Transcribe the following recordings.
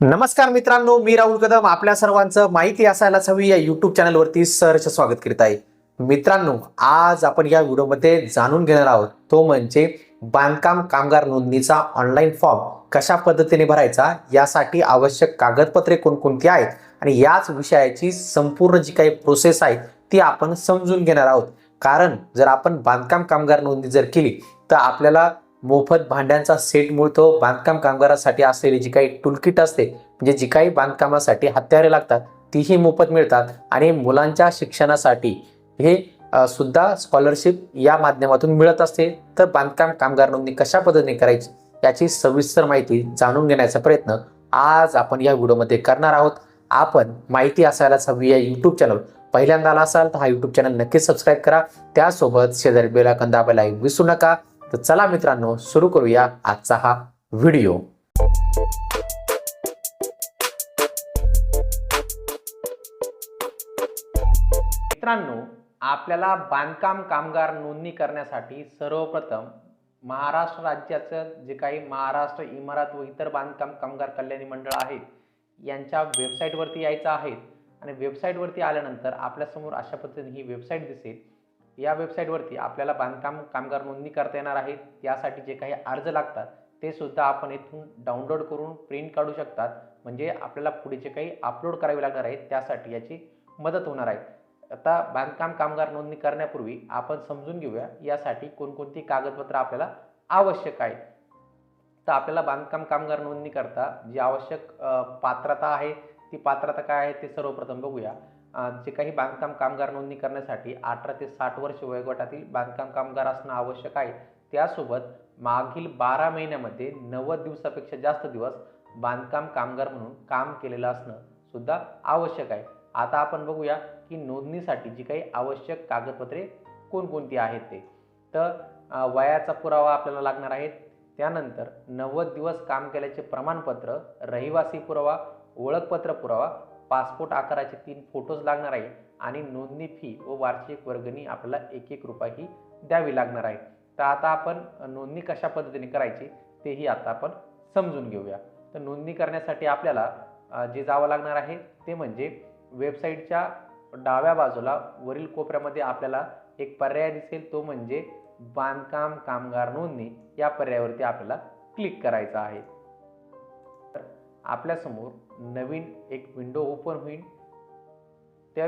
नमस्कार मित्रांनो मी राहुल कदम. आपल्या सर्वांचं माहिती असायलाच हवी या युट्यूब चॅनलवरती सहर्ष स्वागत करीत आहे. मित्रांनो आज आपण या व्हिडिओमध्ये जाणून घेणार आहोत तो म्हणजे बांधकाम कामगार नोंदणीचा ऑनलाईन फॉर्म कशा पद्धतीने भरायचा यासाठी आवश्यक कागदपत्रे कोणकोणती आहेत आणि याच विषयाची संपूर्ण जी काही प्रोसेस आहे ती आपण समजून घेणार आहोत. कारण जर आपण बांधकाम कामगार नोंदणी जर केली तर आपल्याला मोफत भांड्यांचा सेट मिळतो. बांधकाम कामगारासाठी असलेली जी काही टूलकिट असते म्हणजे जी काही बांधकामासाठी हत्यारे लागतात तीही मोफत मिळतात. आणि मुलांच्या शिक्षणासाठी हे सुद्धा स्कॉलरशिप या माध्यमातून मिळत असते. तर बांधकाम कामगार नोंदणी कशा पद्धतीने करायची याची सविस्तर माहिती जाणून घेण्याचा प्रयत्न आज आपण या व्हिडिओमध्ये करणार आहोत. आपण माहिती असायलाच हवी या यूट्यूब चॅनल पहिल्यांदा आला असाल तर हा यूट्यूब चॅनल नक्कीच सबस्क्राईब करा. त्यासोबत शेजारी बेलाकन दाबायला विसरू नका. तर चला मित्रांनो सुरू करूया आजचा हा व्हिडिओ. मित्रांनो आपल्याला बांधकाम कामगार नोंदणी करण्यासाठी सर्वप्रथम महाराष्ट्र राज्याचं जे काही महाराष्ट्र इमारत व इतर बांधकाम कामगार कल्याणी मंडळ आहेत यांच्या वेबसाईटवरती यायचं आहे. आणि वेबसाईटवरती आल्यानंतर आपल्यासमोर अशा पद्धतीने ही वेबसाईट दिसेल. या वेबसाईटवरती आपल्याला बांधकाम कामगार नोंदणी करता येणार आहे. यासाठी जे काही अर्ज लागतात ते सुद्धा आपण इथून डाउनलोड करून प्रिंट काढू शकतात. म्हणजे आपल्याला पुढे जे काही अपलोड करावे लागणार आहे त्यासाठी याची मदत होणार आहे. आता बांधकाम कामगार नोंदणी करण्यापूर्वी आपण समजून घेऊया यासाठी कोणकोणती कागदपत्र आपल्याला आवश्यक आहे तर आपल्याला बांधकाम कामगार नोंदणी करता जी आवश्यक पात्रता आहे ती पात्रता काय आहे ते सर्वप्रथम बघूया. जे काही बांधकाम कामगार नोंदणी करण्यासाठी अठरा ते साठ वर्ष वयोगटातील बांधकाम कामगार असणं आवश्यक आहे. त्यासोबत मागील बारा महिन्यामध्ये नव्वद दिवसापेक्षा जास्त दिवस बांधकाम कामगार म्हणून काम केलेलं असणं सुद्धा आवश्यक आहे. आता आपण बघूया की नोंदणीसाठी जी काही आवश्यक कागदपत्रे कोणकोणती आहेत ते. तर वयाचा पुरावा आपल्याला लागणार आहे त्यानंतर नव्वद दिवस काम केल्याचे प्रमाणपत्र रहिवासी पुरावा ओळखपत्र पुरावा पासपोर्ट आकाराचे तीन फोटोज लागणार आहे आणि नोंदणी फी व वार्षिक वर्गणी आपल्याला एक एक रुपया ही द्यावी लागणार आहे. तर आता आपण नोंदणी कशा पद्धतीने करायची तेही आता आपण समजून घेऊया. तर नोंदणी करण्यासाठी आपल्याला जे जावं लागणार आहे ते म्हणजे वेबसाईटच्या डाव्या बाजूला वरील कोपऱ्यामध्ये आपल्याला एक पर्याय दिसेल तो म्हणजे बांधकाम कामगार नोंदणी या पर्यायावरती आपल्याला क्लिक करायचं आहे. आपल्यासमोर नवीन एक विंडो ओपन होईल. त्या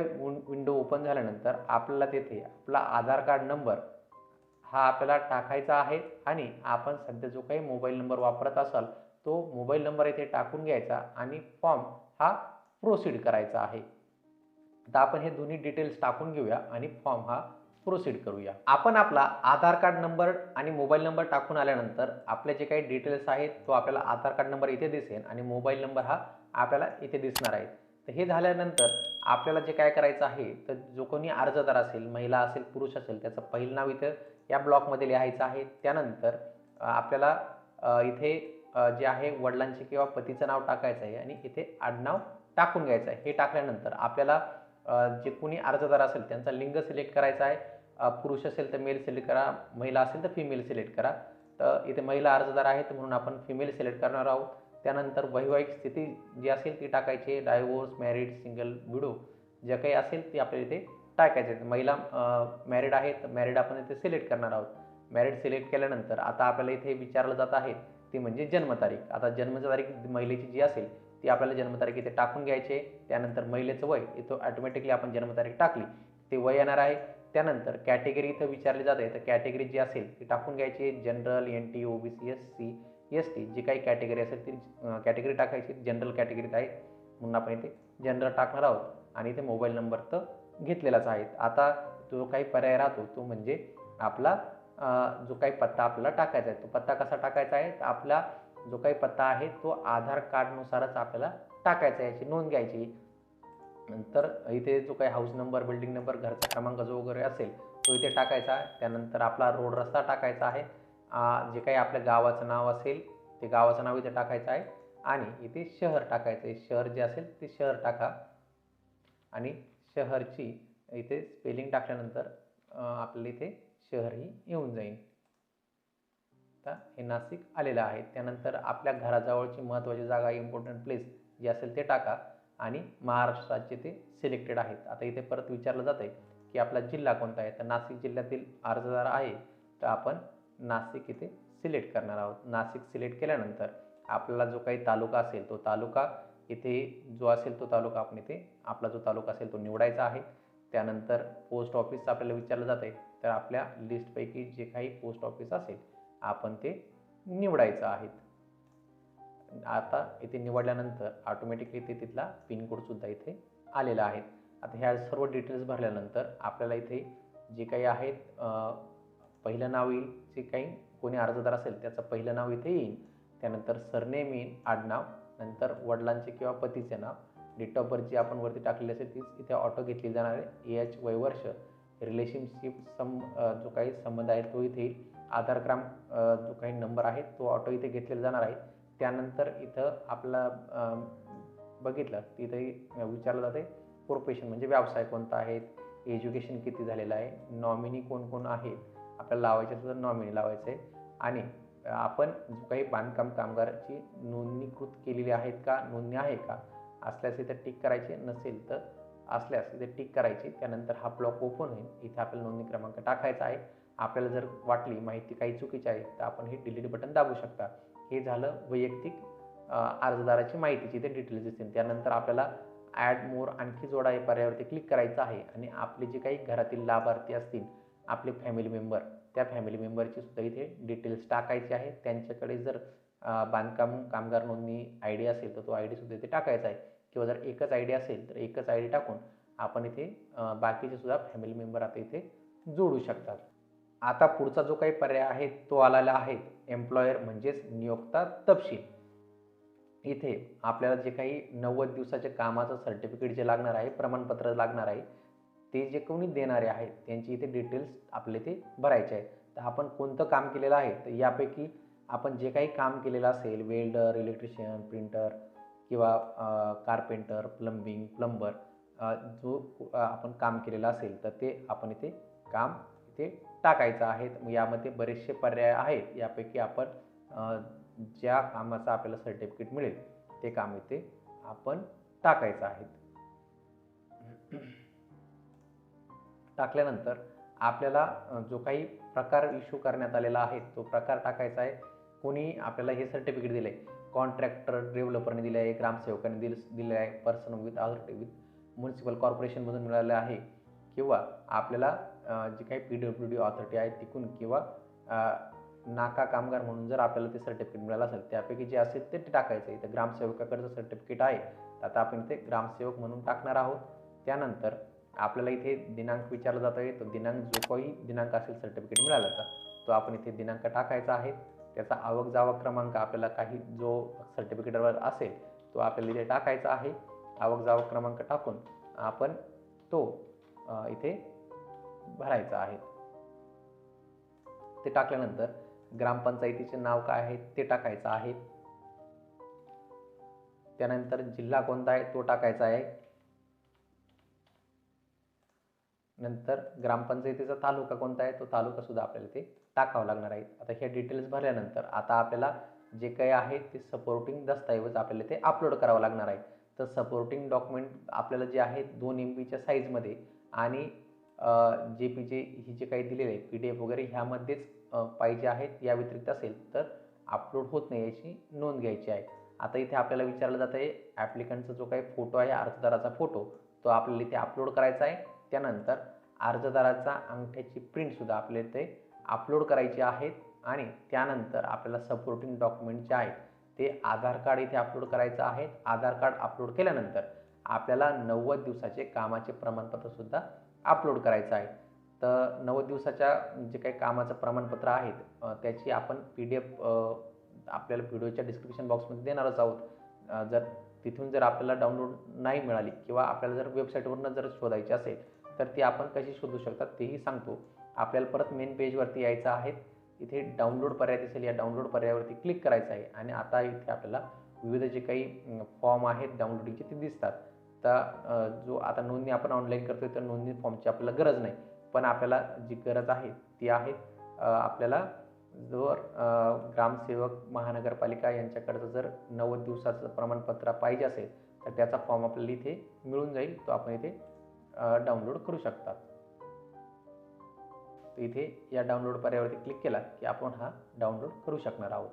विंडो ओपन झाल्यानंतर आपल्याला तेथे आपला आधार कार्ड नंबर हा आपल्याला टाकायचा आहे आणि आपण सध्या जो काही मोबाईल नंबर वापरत असाल तो मोबाईल नंबर येथे टाकून घ्यायचा आणि फॉर्म हा प्रोसीड करायचा आहे. आता आपण हे दोन्ही डिटेल्स टाकून घेऊया आणि फॉर्म हा प्रोसीड करूया. आपण आपला आधार कार्ड नंबर आणि मोबाईल नंबर टाकून आल्यानंतर आपले जे काही डिटेल्स आहेत तो आपल्याला आधार कार्ड नंबर इथे दिसेल आणि मोबाईल नंबर हा आपल्याला इथे दिसणार आहे. तर हे झाल्यानंतर आपल्याला जे काय करायचं आहे तर जो कोणी अर्जदार असेल महिला असेल पुरुष असेल त्याचं पहिलं नाव इथं या ब्लॉकमध्ये लिहायचं आहे. त्यानंतर आपल्याला इथे जे आहे वडिलांचे किंवा पतीचं नाव टाकायचं आहे आणि इथे आडनाव टाकून घ्यायचं आहे. हे टाकल्यानंतर आपल्याला जे कोणी अर्जदार असेल त्यांचा लिंग सिलेक्ट करायचा आहे. पुरुष असेल तर मेल सिलेक्ट करा महिला असेल तर फिमेल सिलेक्ट करा. तर इथे महिला अर्जदार आहेत म्हणून आपण फिमेल सिलेक्ट करणार आहोत. त्यानंतर वैवाहिक स्थिती जी असेल ती टाकायची डायव्होर्स मॅरिड सिंगल विडो जे काही असेल ती आपल्याला इथे टाकायचे आहेत. महिला मॅरिड आहेत. मॅरिड आपण इथे सिलेक्ट करणार आहोत. मॅरिड सिलेक्ट केल्यानंतर आता आपल्याला इथे विचारलं जात आहे ती म्हणजे जन्मतारीख. आता जन्मतारीख महिलेची जी असेल ती आपल्याला जन्मतारीख इथे टाकून घ्यायची आहे. त्यानंतर महिलेचं वय इथं ऑटोमॅटिकली आपण जन्मतारीख टाकली ते वय येणार आहे. त्यानंतर कॅटेगरी इथं विचारली जाते तर कॅटेगरी जी असेल ती टाकून घ्यायची general N T O B C S C S T जी काही कॅटेगरी असेल ती कॅटेगरी टाकायची. जनरल कॅटेगरीत आहे म्हणून आपण इथे जनरल टाकणार आहोत. आणि इथे मोबाईल नंबर तर घेतलेलाच आहे. आता जो काही पर्याय राहतो तो म्हणजे आपला जो काही पत्ता आपल्याला टाकायचा आहे तो पत्ता कसा टाकायचा आहे? तर आपला जो काही पत्ता आहे तो आधार कार्डनुसारच आपल्याला टाकायचा याची नोंद घ्यायची. नंतर इथे जो काही हाऊस नंबर बिल्डिंग नंबर घरचा क्रमांक जो वगैरे असेल तो इथे टाकायचा. त्यानंतर आपला रोड रस्ता टाकायचा आहे. जे काही आपल्या गावाचं नाव असेल ते गावाचं नाव इथे टाकायचं आहे. आणि इथे शहर टाकायचं आहे. शहर जे असेल ते शहर टाका. आणि शहरची इथे स्पेलिंग टाकल्यानंतर आपल्याला इथे शहर ही येऊन जाईल. आता हे नाशिक आलेलं आहे. त्यानंतर आपल्या घराजवळची महत्त्वाची जागा इम्पॉर्टंट प्लेस जे असेल ते टाका आणि महाराष्ट्राचे ते सिलेक्टेड आहेत. आता इथे परत विचारलं जातं आहे की आपला जिल्हा कोणता आहे? तर नाशिक जिल्ह्यातील अर्जदार आहे. तर आपण नाशिक इथे सिलेक्ट करणार आहोत. नाशिक सिलेक्ट केल्यानंतर आपल्याला जो काही तालुका असेल तो तालुका इथे जो असेल तो तालुका आपण इथे आपला जो तालुका असेल तो निवडायचा आहे. त्यानंतर पोस्ट ऑफिस आपल्याला विचारलं जातं आहे तर आपल्या लिस्टपैकी जे काही पोस्ट ऑफिस असेल आपण ते निवडायचं आहेत. आता इथे निवडल्यानंतर ऑटोमॅटिकली ते तिथला पिनकोडसुद्धा इथे आलेला आहे. आता ह्या सर्व डिटेल्स भरल्यानंतर आपल्याला इथे जे काही आहेत पहिलं नाव येईल जे काही कोणी अर्जदार असेल त्याचं पहिलं नाव इथे येईल. त्यानंतर सरनेम येईल आडनाव नंतर वडिलांचे किंवा पतीचे नाव. डेट ऑफ बर्थ जी आपण वरती टाकलेली असेल तीच इथे ऑटो घेतली जाणार आहे. एच वयवर्ष रिलेशनशिप सम जो काही संबंध आहे तो इथे येईल. आधार क्रम जो काही नंबर आहे तो ऑटो इथे घेतलेला जाणार आहे. त्यानंतर इथं आपला बघितलं तिथे विचारलं जाते प्रोफेशन म्हणजे व्यवसाय कोणता आहे एज्युकेशन किती झालेलं आहे नॉमिनी कोण कोण आहेत आपल्याला लावायचे तर नॉमिनी लावायचं आहे आणि आपण जो काही बांधकाम कामगाराची नोंदणीकृत केलेली आहेत का नोंदणी आहे का असल्यास इथे टिक करायचे नसेल तर असल्यास इथे टिक करायची. त्यानंतर हा ब्लॉक ओपन होईल इथे आपल्याला नोंदणी क्रमांक टाकायचा आहे. आपल्याला जर वाटली माहिती काही चुकीची आहे तर आपण हे डिलीट बटन दाबू शकता. हे झालं वैयक्तिक अर्जदाराची माहितीची ते डिटेल्स दिसतील. त्यानंतर आपल्याला ॲड मोर आणखी जोडा या पर्यायावरती क्लिक करायचं आहे आणि आपले जे काही घरातील लाभार्थी असतील आपले फॅमिली मेंबर त्या फॅमिली मेंबरची सुद्धा इथे डिटेल्स टाकायचे आहेत त्यांच्याकडे जर बांधकाम कामगार नोंदणी आय डी असेल तर तो आय डीसुद्धा इथे टाकायचा आहे. किंवा जर एकच आय डी असेल तर एकच आय डी टाकून आपण इथे बाकीचे सुद्धा फॅमिली मेंबर आता इथे जोडू शकतात. आता पुढचा जो काही पर्याय आहे तो आलेला आहे. एम्प्लॉयर म्हणजेच नियोक्ता तपशील. इथे आपल्याला जे काही नव्वद दिवसाच्या कामाचं सर्टिफिकेट जे लागणार आहे प्रमाणपत्र लागणार आहे ते जे कोणी देणारे आहेत त्यांची इथे डिटेल्स आपले ते भरायचे आहे. तर आपण कोणतं काम केलेलं आहे? तर यापैकी आपण जे काही काम केलेलं असेल वेल्डर इलेक्ट्रिशियन प्रिंटर किंवा कार्पेंटर प्लंबिंग प्लंबर जो आपण काम केलेलं असेल तर ते आपण इथे काम इथे टाकायचं आहेत. यामध्ये बरेचसे पर्याय आहेत. यापैकी आपण ज्या कामाचं आपल्याला सर्टिफिकेट मिळेल ते काम इथे आपण टाकायचं आहेत. टाकल्यानंतर आपल्याला जो काही प्रकार इश्यू करण्यात आलेला आहे तो प्रकार टाकायचा आहे. कोणी आपल्याला हे सर्टिफिकेट दिलं आहे कॉन्ट्रॅक्टर डेव्हलपरने दिलं आहे ग्रामसेवकाने दिल दिले आहे person with authority with municipal कॉर्पोरेशनमधून मिळालं आहे. किंवा आपल्याला जी काही पी डब्ल्यू डी ऑथॉरिटी आहे तिकून किंवा नाका कामगार म्हणून जर आपल्याला ते सर्टिफिकेट मिळालं असेल त्यापैकी जे असेल ते टाकायचं. इथं ग्रामसेवकाकडचं सर्टिफिकेट आहे. आता आपण इथे ग्रामसेवक म्हणून टाकणार आहोत. त्यानंतर आपल्याला इथे दिनांक विचारला जातो आहे तो दिनांक जो काही दिनांक असेल सर्टिफिकेट मिळाल्याचा तो आपण इथे दिनांक टाकायचा आहे. त्याचा आवक जावक क्रमांक आपल्याला काही जो सर्टिफिकेटवर असेल तो आपल्याला इथे टाकायचा आहे. आवक जावक क्रमांक टाकून आपण तो इथे भरायचा आहे. ते टाकल्यानंतर ग्रामपंचायतीचे नाव काय आहे ते टाकायचं आहे. त्यानंतर जिल्हा कोणता आहे तो टाकायचा आहे. नंतर ग्रामपंचायतीचा तालुका कोणता आहे तो तालुका सुद्धा आपल्याला ते टाकावं लागणार आहे. आता ह्या डिटेल्स भरल्यानंतर आता आपल्याला जे काही आहे ते सपोर्टिंग दस्तऐवज आपल्याला ते अपलोड करावं लागणार आहे. तर सपोर्टिंग डॉक्युमेंट आपल्याला जे आहे दोन एम बीच्या साईजमध्ये आणि जे पी जे ही जे काही दिलेलं आहे पी डी एफ वगैरे ह्यामध्येच पाहिजे आहेत या व्यतिरिक्त असेल तर अपलोड होत नाही याची नोंद घ्यायची आहे. आता इथे आपल्याला विचारलं जातं आहे ॲप्लिकंटचा जो काही फोटो आहे अर्जदाराचा फोटो तो आपल्याला इथे अपलोड करायचा आहे. त्यानंतर अर्जदाराचा अंगठ्याची प्रिंटसुद्धा आपल्याला इथे अपलोड करायची आहेत आणि त्यानंतर आपल्याला सपोर्टिंग डॉक्युमेंट जे आहेत ते आधार कार्ड इथे अपलोड करायचं आहे. आधार कार्ड अपलोड केल्यानंतर आपल्याला नव्वद दिवसाचे कामाचे प्रमाणपत्रसुद्धा अपलोड करायचं आहे. तर नव्वद दिवसाच्या जे काही कामाचं प्रमाणपत्र आहेत त्याची आपण पी डी एफ आपल्याला व्हिडिओच्या डिस्क्रिप्शन बॉक्समध्ये देणारच आहोत. जर तिथून जर आपल्याला डाउनलोड नाही मिळाली किंवा आपल्याला जर वेबसाईटवरनं जर शोधायची असेल तर ती आपण कशी शोधू शकतात तेही सांगतो. आपल्याला परत मेन पेजवरती यायचं आहे. इथे डाउनलोड पर्याय दिसेल. या डाउनलोड पर्यायावरती क्लिक करायचं आहे. आणि आता इथे आपल्याला विविध जे काही फॉर्म आहेत डाउनलोडिंगचे ते दिसतात. तर जो आता नोंदणी आपण ऑनलाईन करतोय तर नोंदणी फॉर्मची आपल्याला गरज नाही. पण आपल्याला जी गरज आहे ती आहे आपल्याला जर ग्रामसेवक महानगरपालिका यांच्याकडचं जर नव्वद दिवसाचं प्रमाणपत्र पाहिजे असेल तर त्याचा फॉर्म आपल्याला इथे मिळून जाईल. तो आपण इथे डाउनलोड करू शकतात. तर इथे या डाउनलोड पर्यावरती क्लिक केला की आपण हा डाउनलोड करू शकणार आहोत.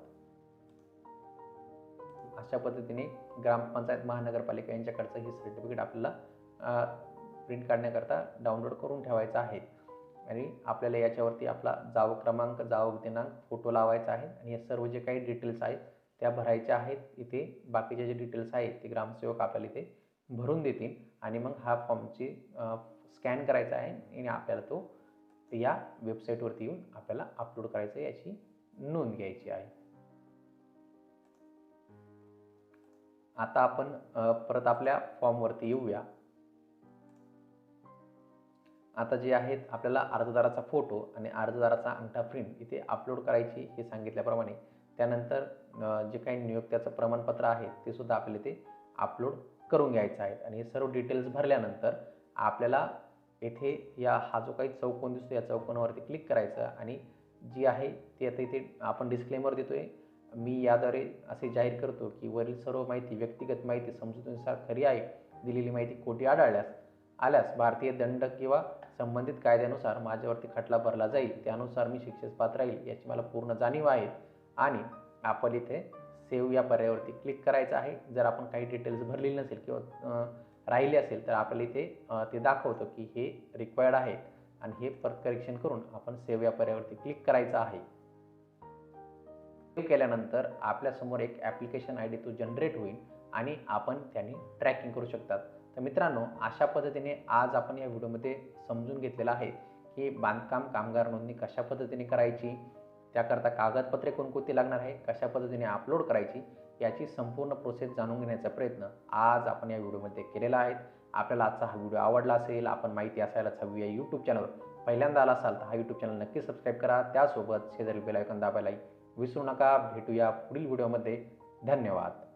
अशा पद्धतीने ग्रामपंचायत महानगरपालिका यांच्याकडचं हे सर्टिफिकेट आपल्याला प्रिंट काढण्याकरता डाउनलोड करून ठेवायचं आहे. आणि आपल्याला याच्यावरती आपला जाव क्रमांक जाव दिनांक फोटो लावायचा आहे. आणि हे सर्व जे काही डिटेल्स आहेत त्या भरायच्या आहेत. इथे बाकीचे जे डिटेल्स आहेत ते ग्रामसेवक आपल्याला इथे भरून देतील. आणि मग हा फॉर्मची स्कॅन करायचा आहे. आणि आपल्याला तो या वेबसाईटवरती येऊन आपल्याला अपलोड करायचं आहे, याची नोंद घ्यायची आहे. आता आपण परत आपल्या फॉर्मवरती येऊया. आता जे आहेत आपल्याला अर्जदाराचा फोटो आणि अर्जदाराचा अंगठा प्रिंट इथे अपलोड करायची हे सांगितल्याप्रमाणे त्यानंतर जे काही नियोक्त्याचं प्रमाणपत्र आहे ते सुद्धा आपल्याला ते अपलोड करून घ्यायचं आहे. आणि हे सर्व डिटेल्स भरल्यानंतर आपल्याला येथे या हा जो काही चौकोन दिसतो या चौकोनावरती क्लिक करायचं आणि जी आहे ती आता इथे आपण डिस्क्लेमर देतोय. मी याद्वारे असे जाहीर करतो की वरील सर्व माहिती व्यक्तिगत माहिती समजुतीनुसार खरी आहे दिलेली माहिती खोटी आढळल्यास आल्यास भारतीय दंड किंवा संबंधित कायद्यानुसार माझ्यावरती खटला भरला जाईल. त्यानुसार मी शिक्षेस पात्र राहील याची मला पूर्ण जाणीव आहे. आणि आपण इथे सेव्ह या पर्यायावरती क्लिक करायचं आहे. जर आपण काही डिटेल्स भरलेली नसेल किंवा राहिले राहिली असेल तर आपल्याला इथे ते दाखवतो की हे रिक्वायर्ड आहे. आणि हे पर करेक्शन करून आपण सेव्ह या पर्यायावरती क्लिक करायचं आहे. केल्यानंतर आपल्यासमोर एक ॲप्लिकेशन आय डी तो जनरेट होईल आणि आपण त्याने ट्रॅकिंग करू शकतात. तर मित्रांनो अशा पद्धतीने आज आपण या व्हिडिओमध्ये समजून घेतलेलं आहे की बांधकाम कामगार नोंदणी कशा पद्धतीने करायची त्याकरता कागदपत्रे कोणकोणती लागणार आहे कशा पद्धतीने अपलोड करायची याची संपूर्ण प्रोसेस जाणून घेण्याचा प्रयत्न आज आपण या व्हिडिओमध्ये केलेला आहे. आपल्याला आजचा हा व्हिडिओ आवडला असेल आपण माहिती असायलाच हवी या यूट्यूब चॅनलवर पहिल्यांदा आला असाल तर हा यूट्यूब चॅनल नक्की सबस्क्राईब करा. त्यासोबत शेजारी बेल आयकॉन दाबायला विसरू नका. भेटूया पुढील व्हिडिओमध्ये. धन्यवाद.